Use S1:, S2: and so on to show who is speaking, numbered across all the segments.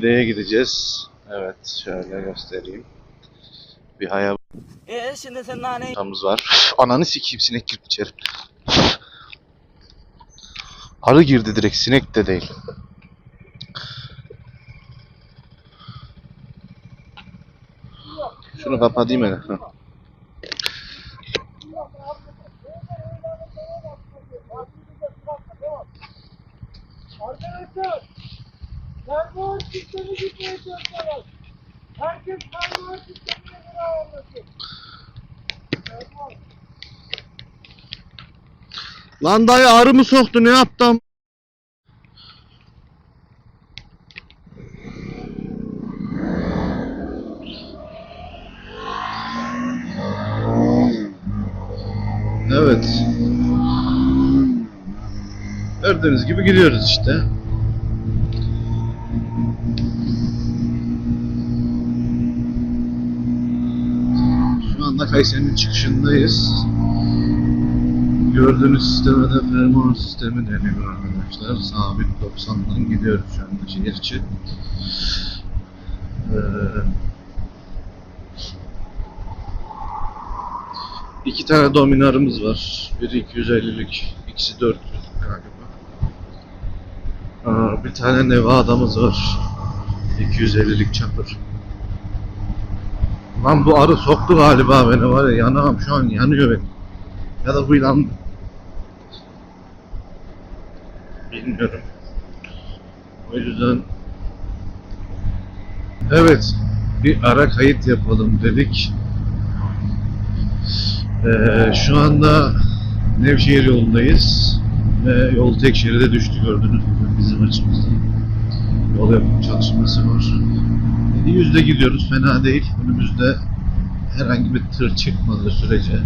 S1: Niğde'ye gideceğiz. Evet şöyle göstereyim. Bir hayatamız
S2: Ee şimdi sen nane
S1: var. Üf, Ananı sikeyim sinek girdi içeri. Arı girdi direkt sinek de değil. Şunu kapatayım hele. Heh.
S3: Arkadaşlar, fermuar sistemi çalışıyorlar. Herkes fermuar sistemine.
S1: Lan dayı arı mı soktu ne yaptım? Evet. Gördüğünüz gibi gidiyoruz işte. Kayseri'nin çıkışındayız. Gördüğünüz sisteme de fermuar sistemi deniyor arkadaşlar. Sabit 90'dan gidiyoruz şu anda şehir içi. Ee, iki tane dominarımız var. Biri 250'lik, ikisi 400'lük galiba. Aa, bir tane Nevada'mız var. 250'lik çapır. Lan bu arı soktu galiba beni var ya yanağım şu an yanıyor benim. Ya da huylandı. Bilmiyorum. O yüzden Evet bir ara kayıt yapalım dedik. Ee, şu anda Nevşehir yolundayız ve yol tek şeride düştü gördüğünüz gibi bizim açımızda. Yol yapım çalışması var. Yüzde gidiyoruz fena değil. Önümüzde herhangi bir tır çıkmadığı sürece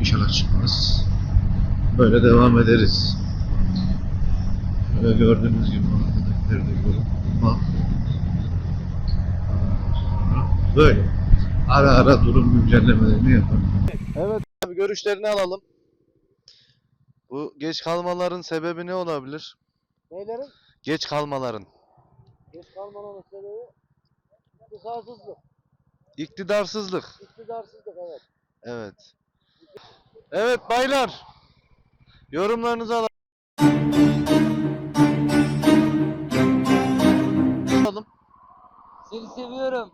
S1: İnşallah çıkmaz. Böyle devam ederiz. Şöyle gördüğünüz gibi oradakileri de görün. Bak. Böyle. Ara ara durum güncellemelerini yapalım. Evet abi görüşlerini alalım. Bu geç kalmaların sebebi ne olabilir?
S3: Neylerin?
S1: Geç kalmaların.
S3: Geç kalmanın sebebi kısarsızlık,
S1: İktidarsızlık.
S3: iktidarsızlık evet.
S1: Evet. Evet baylar. Yorumlarınızı alalım. Alalım.
S2: seni seviyorum.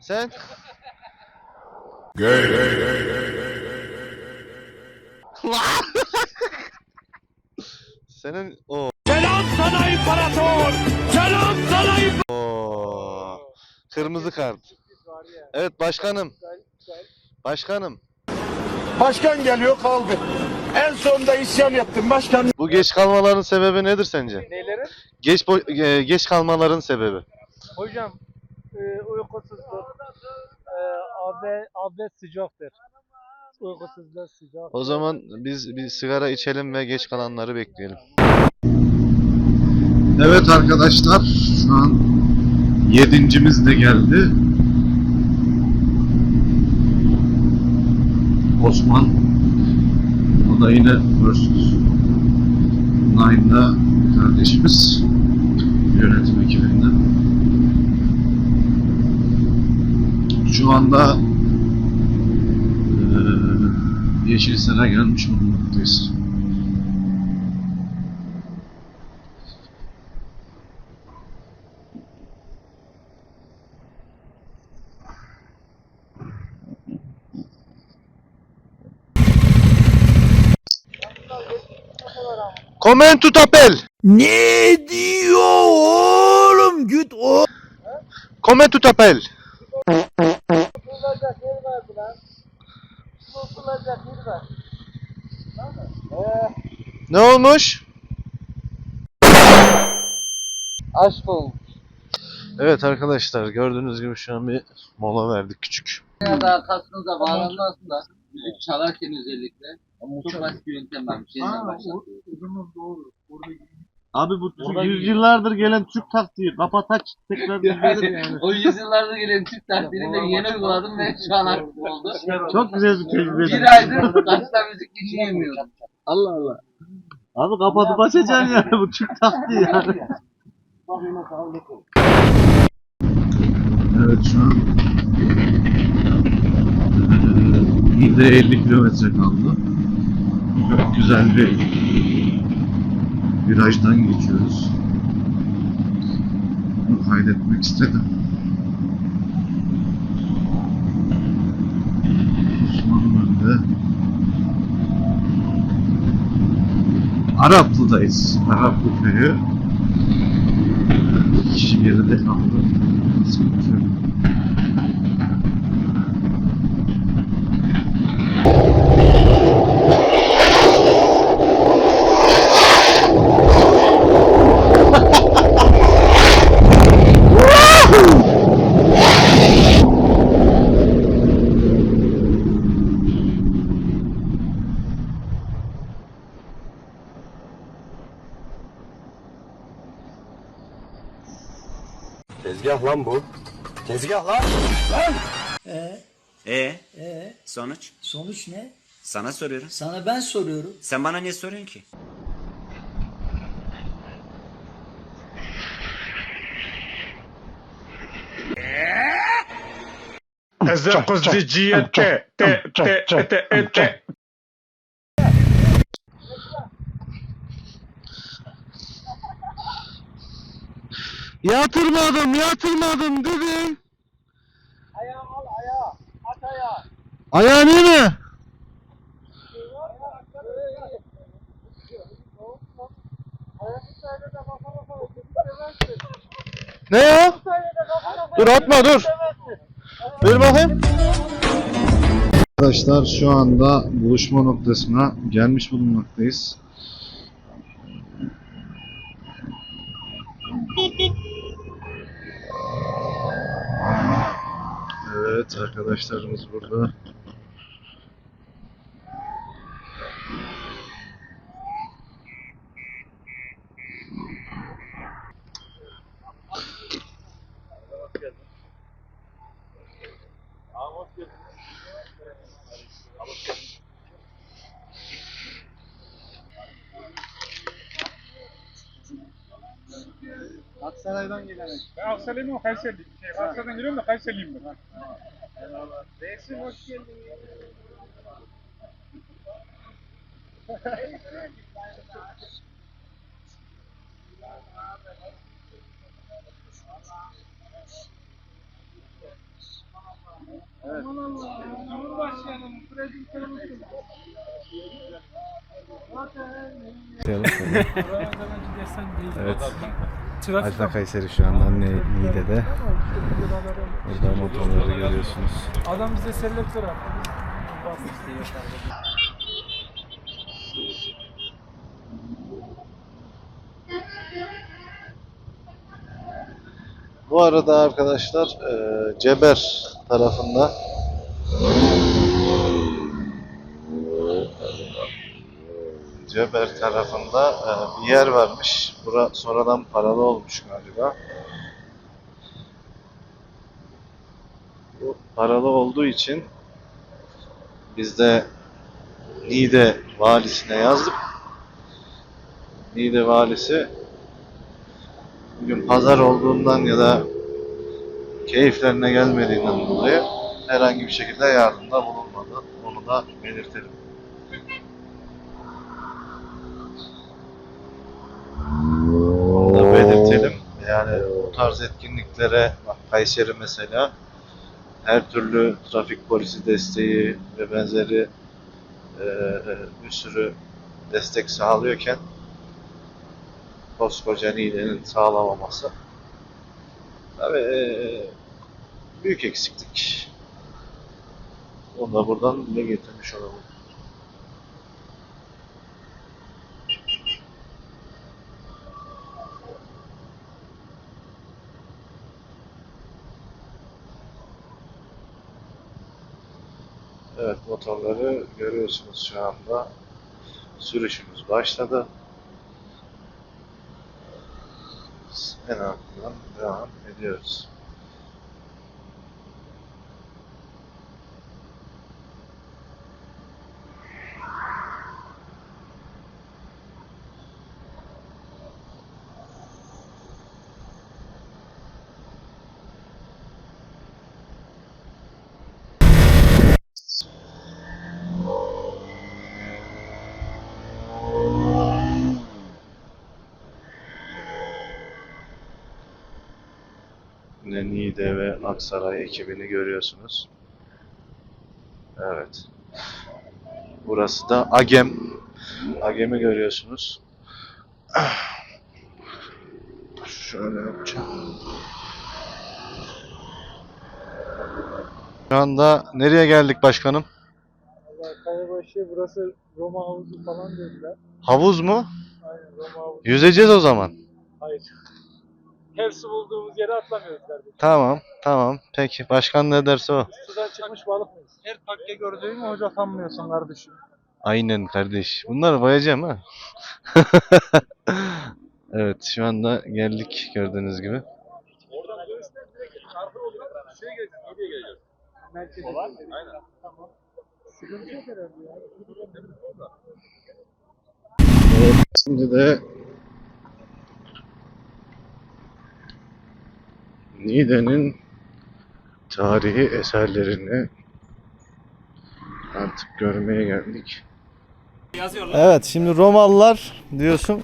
S1: Sen? Senin o.
S4: Selam sana imparator! Selam sana!
S1: Oo. Kırmızı kart. Evet başkanım. Başkanım.
S4: Başkan geliyor kaldı. En sonunda isyan yaptım başkan.
S1: Bu geç kalmaların sebebi nedir sence?
S3: Neylerin?
S1: Geç bo- e, geç kalmaların sebebi.
S3: Hocam, e, uykusuzluk, e, AB, AB sıcaktır. Uykusuzluk sıcak.
S1: O zaman biz bir sigara içelim ve geç kalanları bekleyelim. Evet arkadaşlar şu an yedincimiz de geldi. Osman o da yine First Nine'da kardeşimiz yönetim ekibinden. Şu anda eee Yeşilsar'a gelmiş bulunmaktayız. Comment tu t'appelles?
S4: Ne diyor oğlum git o.
S1: Comment tu t'appelles?
S3: Tutulacak yer verdi lan. Tutulacak yer ver. Eee,
S1: Ne olmuş?
S3: aşk olmuş.
S1: Evet arkadaşlar gördüğünüz gibi şu an bir mola verdik küçük.
S2: Ya da arkasınıza bağlanmasın da çalarken özellikle çok basit bir yöntem varmış. Yeniden başlatıyor.
S3: Uzunun doğru. Burada
S1: Abi bu
S3: Burada
S1: yüzyıllardır gelen Türk taktiği kapat aç tekrar izlenir yani.
S2: o yüzyıllarda gelen Türk taktiğini de yeni uyguladım ve şu an aktif oldu.
S1: Çok güzel bir tecrübe.
S2: Bir aydır kaçta müzik dinleyemiyorum.
S1: Allah Allah. Abi kapatıp açacaksın yani bu çok tatlı yani. Evet şu an eee, de 50 kilometre kaldı. Çok güzel bir virajdan geçiyoruz. Bunu kaydetmek istedim. Osmanlı önünde. Araplı'dayız. Araplı köyü. Kişi geride kaldı. Sıkıntı yok.
S5: Tezgah lan bu. Tezgah lan.
S6: E
S3: Ee,
S6: sonuç?
S3: sonuç ne?
S6: Sana soruyorum.
S3: Sana ben soruyorum.
S6: Sen bana niye soruyorsun ki?
S4: Ezekuziciyete. Te te te te te.
S1: Yatırmadım, yatırmadım dedim.
S3: Ayağı al ayağı. At ayağı.
S1: Ayağın iyi mi? Ne ya? Dur atma dur. Ver bakayım. Arkadaşlar şu anda buluşma noktasına gelmiş bulunmaktayız. Evet arkadaşlarımız burada.
S4: Ben Aksaylıyım o Kayserili. Şey, Aksaray'dan geliyorum da Kayserliyim ben. Desce não não Não baixando, não prejudicando muito. Bota, né? Andando de descendente.
S7: Evet. Ajda Kayseri şu anda anne Niğde'de. Burada motorları görüyorsunuz.
S8: Adam bize selektör attı.
S1: Bu arada arkadaşlar eee, Ceber tarafında Ceber tarafında eee, bir yer varmış. Bura sonradan paralı olmuş galiba. Bu paralı olduğu için biz de Niğde valisine yazdık. Niğde valisi bugün pazar olduğundan ya da keyiflerine gelmediğinden dolayı herhangi bir şekilde yardımda bulunmadı. Onu da belirtelim. Onu da belirtelim. Yani bu tarz etkinliklere bak Kayseri mesela her türlü trafik polisi desteği ve benzeri eee, bir sürü destek sağlıyorken koskoca Niğde'nin sağlamaması tabii eee, büyük eksiklik. Onu da buradan dile getirmiş olalım. Evet motorları görüyorsunuz şu anda. Sürüşümüz başladı. En altından devam ediyoruz. Yine Niğde ve Aksaray ekibini görüyorsunuz. Evet. Burası da Agem. Agem'i görüyorsunuz. Şöyle yapacağım. Şu anda nereye geldik başkanım?
S8: Kayabaşı burası Roma havuzu falan dediler.
S1: Havuz mu?
S8: Aynen Roma havuzu.
S1: Yüzeceğiz o zaman.
S8: Hayır. Her su bulduğumuz yere atlamıyoruz kardeşim.
S1: Tamam, tamam. Peki, başkan ne derse o.
S8: Sudan çıkmış balık mıyız? Her takke gördüğümü hoca sanmıyorsun kardeşim.
S1: Aynen kardeş. Bunları boyayacağım ha. evet, şu anda geldik gördüğünüz gibi.
S8: Oradan dönüşten direkt arka oluyor. Şey geleceğiz, nereye geleceğiz? Merkeze. Aynen. Tamam. Sıkıntı yok herhalde ya.
S1: Şimdi de Niğde'nin tarihi eserlerini artık görmeye geldik.
S7: Evet şimdi Romalılar diyorsun.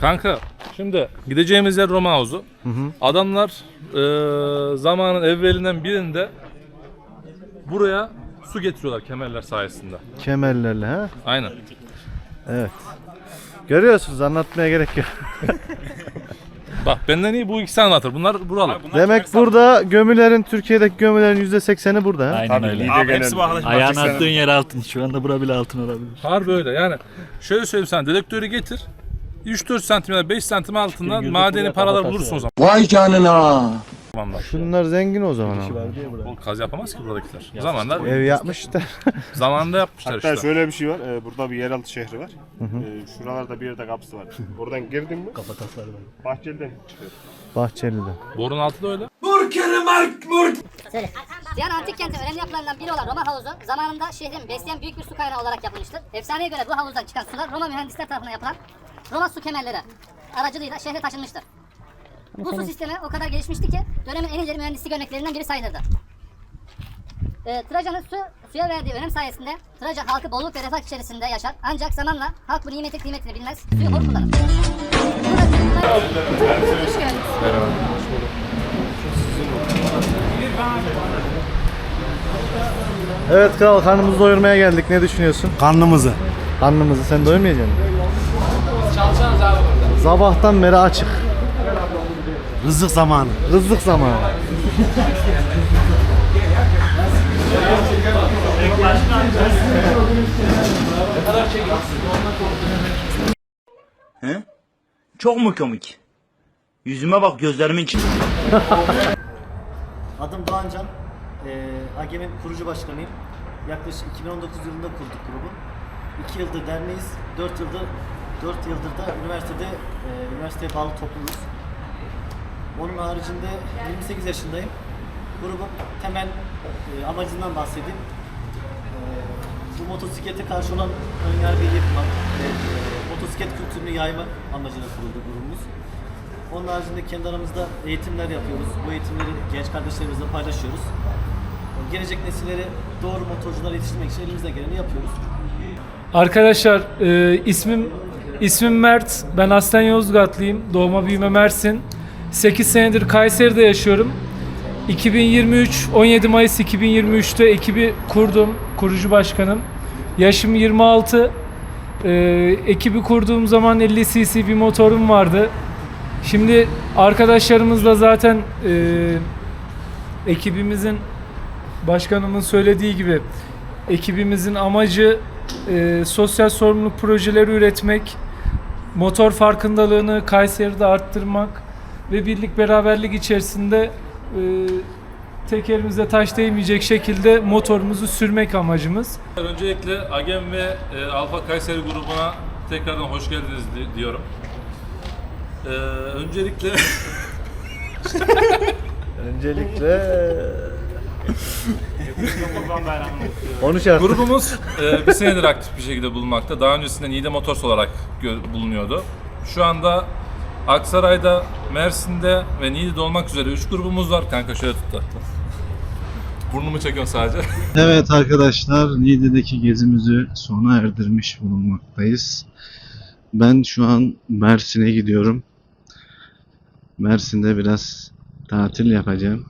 S9: Kanka şimdi gideceğimiz yer Roma havuzu. Adamlar eee, zamanın evvelinden birinde buraya su getiriyorlar kemerler sayesinde.
S7: Kemerlerle ha.
S9: Aynen.
S7: Evet. Görüyorsunuz anlatmaya gerek yok.
S9: Bak benden iyi bu ikisi anlatır. Bunlar buralı.
S7: Demek burada gömülerin Türkiye'deki gömülerin %80'i burada ha.
S10: Aynen öyle.
S4: Abi hepsi.
S10: Ayağını attığın yer altın. Şu anda bura bile altın olabilir.
S9: Harbi öyle yani. Şöyle söyleyeyim sana dedektörü getir. 3-4 santim ya da 5 santim altından madeni paralar
S10: kapatasın
S9: bulursun o zaman.
S5: Vay canına.
S9: Zamanlar.
S7: Şunlar zengin o zaman ama.
S9: O kaz yapamaz ki buradakiler. Zamanlar
S7: Ev yapmış da.
S9: zamanında yapmışlar
S4: Hatta
S9: işte.
S4: şöyle bir şey var. e, Burada bir yeraltı şehri var. E, Şuralarda bir yerde kapısı var. Oradan girdin mi?
S10: Kafataslar var.
S4: Bahçeli'den çıkıyor.
S7: Bahçeli'de.
S9: Borun altı da öyle.
S11: Viyana antik kentin önemli yapılarından biri olan Roma havuzu zamanında şehrin besleyen büyük bir su kaynağı olarak yapılmıştır. Efsaneye göre bu havuzdan çıkan sular Roma mühendisler tarafından yapılan Roma su kemerleri aracılığıyla şehre taşınmıştır. Bu su sistemi o kadar gelişmişti ki dönemin en ileri mühendislik örneklerinden biri sayılırdı. Ee, Traja'nın su, suya verdiği önem sayesinde Traja halkı bolluk ve refah içerisinde yaşar. Ancak zamanla halk bu nimetin kıymetini bilmez, suyu hor kullanır. Burada- Hoş geldiniz.
S7: Evet kral karnımızı doyurmaya geldik. Ne düşünüyorsun?
S5: Karnımızı.
S7: Karnımızı sen doyurmayacaksın. Sabahtan beri açık.
S5: Rızık zamanı.
S7: Rızık zamanı.
S6: Çok mu komik? Yüzüme bak gözlerimin içi.
S10: Adım Doğan Can. Ee, AGM'in kurucu başkanıyım. Yaklaşık 2019 yılında kurduk grubu. 2 yıldır derneğiz. 4 yıldır 4 yıldır da üniversitede e, üniversiteye bağlı topluluğuz. Onun haricinde 28 yaşındayım. Grubun temel e, amacından bahsedeyim. E, bu motosiklete karşı olan önyargıyı yıkmak e, motosiklet kültürünü yaymak amacıyla kuruldu grubumuz. Onun haricinde kendi aramızda eğitimler yapıyoruz. Bu eğitimleri genç kardeşlerimizle paylaşıyoruz. Gelecek nesillere doğru motorcular yetiştirmek için elimizden geleni yapıyoruz.
S8: Arkadaşlar e, ismim ismim Mert. Ben aslen Yozgatlıyım. Doğma büyüme Mersin. 8 senedir Kayseri'de yaşıyorum. 2023 17 Mayıs 2023'te ekibi kurdum. Kurucu başkanım. Yaşım 26. E, ekibi kurduğum zaman 50 cc bir motorum vardı. Şimdi arkadaşlarımızla zaten e, ekibimizin başkanımın söylediği gibi ekibimizin amacı e, sosyal sorumluluk projeleri üretmek, motor farkındalığını Kayseri'de arttırmak ve birlik beraberlik içerisinde e, tekerimize taş değmeyecek şekilde motorumuzu sürmek amacımız.
S9: Öncelikle Agem ve e, Alfa Kayseri grubuna tekrardan hoş geldiniz di- diyorum. Ee, öncelikle
S7: Öncelikle Konuş artık.
S9: grubumuz e, bir senedir aktif bir şekilde bulunmakta. Daha öncesinde Niğde Motors olarak gö- bulunuyordu. Şu anda Aksaray'da, Mersin'de ve Niğde'de olmak üzere 3 grubumuz var. Kanka şöyle tut. Burnumu çekiyorum sadece.
S1: Evet arkadaşlar, Niğde'deki gezimizi sona erdirmiş bulunmaktayız. Ben şu an Mersin'e gidiyorum. Mersin'de biraz tatil yapacağım.